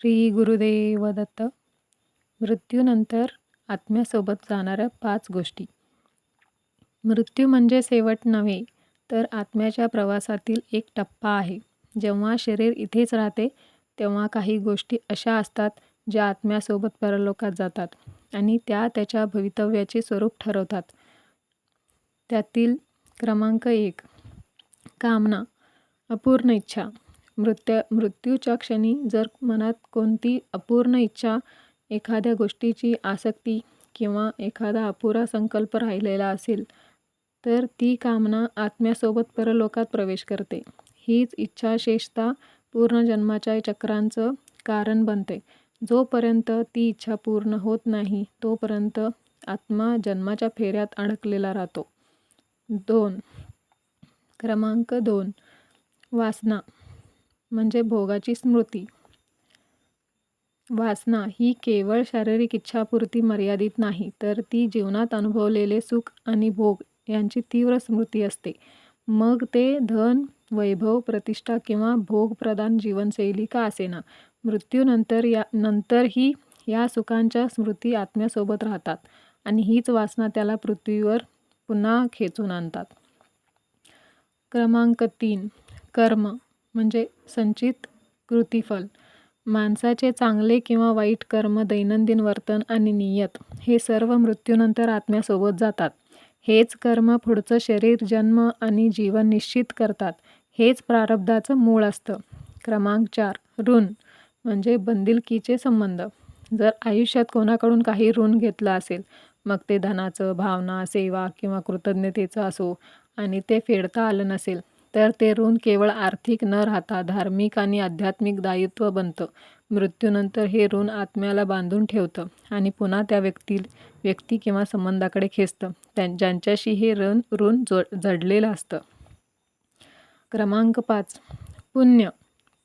श्री गुरुदेव दत्त मृत्यूनंतर आत्म्यासोबत जाणाऱ्या पाच गोष्टी. मृत्यू म्हणजे शेवट नव्हे तर आत्म्याच्या प्रवासातील एक टप्पा आहे. जेव्हा शरीर इथेच राहते तेव्हा काही गोष्टी अशा असतात ज्या आत्म्यासोबत परलोकात जातात आणि त्या त्याच्या भवितव्याचे स्वरूप ठरवतात. त्यातील क्रमांक एक कामना अपूर्ण इच्छा. मृत्य मृत्यूच्या क्षणी जर मनात कोणती अपूर्ण इच्छा एखाद्या गोष्टीची आसक्ती किंवा एखादा अपुरा संकल्प राहिलेला असेल तर ती कामना आत्म्यासोबत परलोकात प्रवेश करते. हीच इच्छाशेषता पूर्ण जन्माच्या चक्रांचं कारण बनते. जोपर्यंत ती इच्छा पूर्ण होत नाही तोपर्यंत आत्मा जन्माच्या फेऱ्यात अडकलेला राहतो. दोन. क्रमांक दोन. वासना. म्हणजे भोगाची स्मृती. वासना ही केवळ शारीरिक इच्छापुरती मर्यादित नाही तर ती जीवनात अनुभवलेले सुख आणि भोग यांची तीव्र स्मृती असते. मग ते धन वैभव प्रतिष्ठा किंवा भोगप्रधान जीवनशैली का असेना? मृत्यूनंतर या नंतरही या सुखांच्या स्मृती आत्म्यासोबत राहतात आणि हीच वासना त्याला पृथ्वीवर पुन्हा खेचून आणतात. क्रमांक तीन. कर्म. म्हणजे संचित कृतीफल. माणसाचे चांगले किंवा वाईट कर्म दैनंदिन वर्तन आणि नियत हे सर्व मृत्यूनंतर आत्म्यासोबत जातात. हेच कर्म पुढचं शरीर जन्म आणि जीवन निश्चित करतात. हेच प्रारब्धाचं मूळ असतं. क्रमांक चार ऋण म्हणजे बंदिलकीचे संबंध. जर आयुष्यात कोणाकडून काही ऋण घेतलं असेल मग ते धनाचं भावना सेवा किंवा कृतज्ञतेचं असो आणि ते फेडता आलं नसेल तर ते ऋण केवळ आर्थिक न राहता धार्मिक आणि आध्यात्मिक दायित्व बनतं. मृत्यूनंतर हे ऋण आत्म्याला बांधून ठेवतं आणि पुन्हा त्या व्यक्ती व्यक्ती किंवा संबंधाकडे खेचतं. त्या ज्यांच्याशी हे ऋण ऋण जो जडलेलं असतं. क्रमांक पाच. पुण्य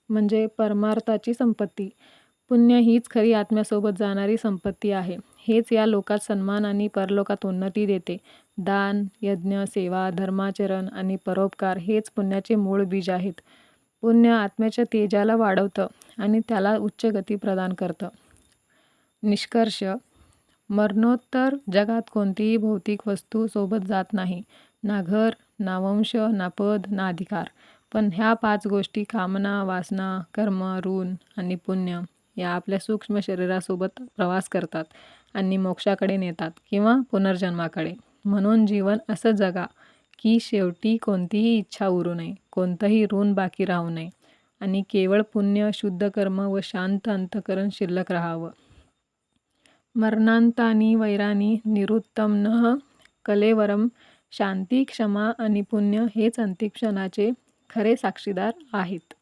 म्हणजे परमार्थाची संपत्ती. पुण्य हीच खरी आत्म्यासोबत जाणारी संपत्ती आहे. हेच या लोकात सन्मान आणि परलोकात उन्नती देते. दान यज्ञ सेवा धर्माचरण आणि परोपकार हेच पुण्याचे मूळ बीज आहेत. पुण्य आत्म्याच्या तेजाला वाढवतं आणि त्याला उच्च गती प्रदान करतं. निष्कर्ष मरणोत्तर जगात कोणतीही भौतिक वस्तू सोबत जात नाही. ना घर ना वंश ना पद ना अधिकार. पण ह्या पाच गोष्टी कामना वासना कर्म ऋण आणि पुण्य या आपल्या सूक्ष्म शरीरासोबत प्रवास करतात. आणि मोक्षाकडे नेतात किंवा पुनर्जन्माकडे. म्हणून जीवन असं जगा की शेवटी कोणतीही इच्छा उरू नये कोणतंही ऋण बाकी राहू नये आणि केवळ पुण्य शुद्ध कर्म व शांत अंतकरण शिल्लक राहावं. मरणांतानी वैरानी निरुत्तम न कलेवरम शांती क्षमा आणि पुण्य हेच अंतिक्षणाचे खरे साक्षीदार आहेत.